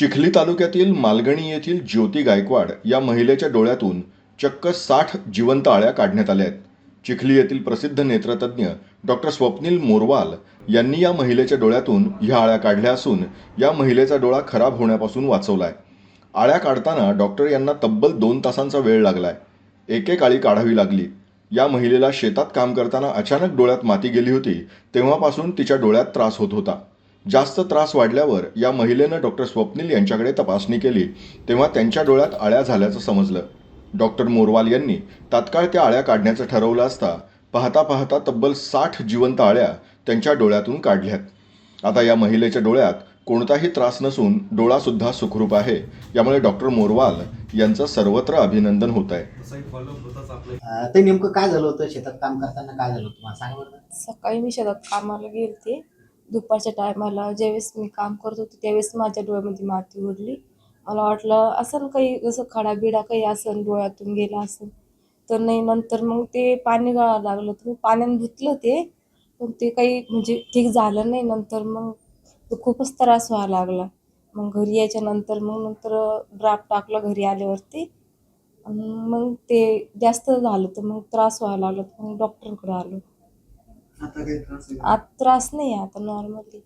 चिखली तालुक्यातील मालगणी येथील ज्योती गायकवाड या महिलेच्या डोळ्यातून चक्क साठ जिवंत आळ्या काढण्यात आल्या आहेत. चिखली येथील प्रसिद्ध नेत्रतज्ञ डॉक्टर स्वप्नील मोरवाल यांनी या महिलेच्या डोळ्यातून ह्या आळ्या काढल्या असून या महिलेचा डोळा खराब होण्यापासून वाचवला आहे आळ्या काढताना डॉक्टर यांना तब्बल दोन तासांचा वेळ लागलाय. एक आळी काढावी लागली. या महिलेला शेतात काम करताना अचानक डोळ्यात माती गेली होती तेव्हापासून तिच्या डोळ्यात त्रास होत होता. जास्त त्रास वाढल्यावर या महिलेनं डॉक्टर स्वप्नील यांच्याकडे तपासणी केली तेव्हा त्यांच्या डोळ्यात आळ्या झाल्याचं समजलं. डॉक्टर मोरवाल यांनी तात्काळ त्या आळ्या काढण्याचं ठरवलं असता पाहता पाहता तब्बल साठ जिवंत आळ्या त्यांच्या डोळ्यातून काढल्यात. आता या महिलेच्या डोळ्यात कोणताही त्रास नसून डोळासुद्धा सुखरूप आहे यामुळे डॉक्टर मोरवाल यांचं सर्वत्र अभिनंदन होत आहे ते नेमकं काय झालं होतं? शेतात काम करताना काय झालं होतं? सकाळी मी शेतात कामाला गेलते. दुपारच्या टायमाला ज्यावेळेस मी काम करत होते त्यावेळेस माझ्या डोळ्यामध्ये माती उडली. मला वाटलं असं काही जसं खडा बिडा काही असं डोळ्यातून गेला असं तर नाही नंतर मग ते पाणी गळायला लागलं. तर मी पाण्याने धुतलं ते पण ते काही म्हणजे ठीक झालं नाही. नंतर मग तो खूपच त्रास व्हायला लागला. मग घरी यायच्या नंतर मग नंतर ड्राफ्ट टाकलं घरी आल्यावरती. मग ते जास्त झालं तर मग त्रास व्हायला लागला. तर मग डॉक्टरकडे आलो. आता काही त्रास आहे? आता त्रास नाही आहे आता नॉर्मली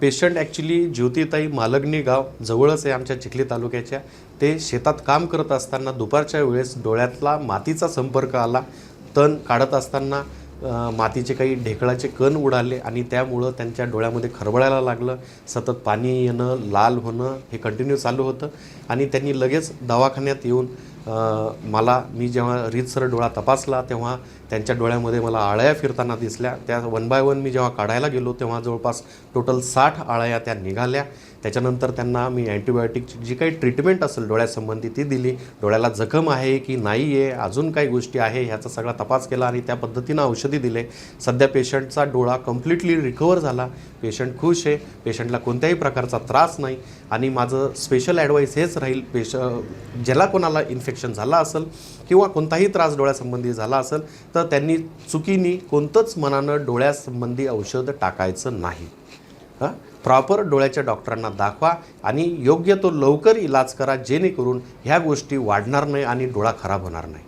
पेशंट ॲक्च्युली ज्योतिताई मालगणी गाव जवळच आहे आमच्या चिखली तालुक्याच्या. ते शेतात काम करत असताना दुपारच्या वेळेस डोळ्यातला मातीचा संपर्क आला. तण काढत असताना अ, मातीचे काही ढेकळाचे कण उडाले आणि त्यामुळं त्यांच्या डोळ्यामध्ये खरबळायला लागलं. सतत पाणी येणं लाल होणं हे कंटिन्यू चालू होतं आणि त्यांनी लगेच दवाखान्यात येऊन मला मी जेव्हा रीतसर डोळा तपासला तेव्हा त्यांच्या डोळ्यामध्ये मला आळ्या फिरताना दिसल्या. त्या वन बाय वन मी जेव्हा काढायला गेलो तेव्हा जवळपास टोटल साठ आळ्या त्या निघाल्या. त्याच्यानंतर त्यांना मी अँटीबायोटिकची जी काही ट्रीटमेंट असेल डोळ्यासंबंधी ती दिली. डोळ्याला जखम आहे की नाही आहे अजून काही गोष्टी आहे ह्याचा सगळा तपास केला आणि त्या पद्धतीनं औषधी दिले. सध्या पेशंटचा डोळा कम्प्लिटली रिकवर झाला. पेशंट खुश आहे. पेशंटला कोणत्याही प्रकारचा त्रास नाही. आणि माझं स्पेशल ॲडवाईस हेच राहील पेश ज्याला कोणाला इन्फेक्शन झाला असेल किंवा कोणताही त्रास डोळ्यासंबंधी झाला असेल तर त्यांनी चुकीने कोणतंच मनानं डोळ्यासंबंधी औषध टाकायचं नाही. हां? प्रॉपर डोळ्याच्या डॉक्टरांना दाखवा आणि योग्य तो लवकर इलाज करा जेणेकरून ह्या गोष्टी वाढणार नाही आणि डोळा खराब होणार नाही.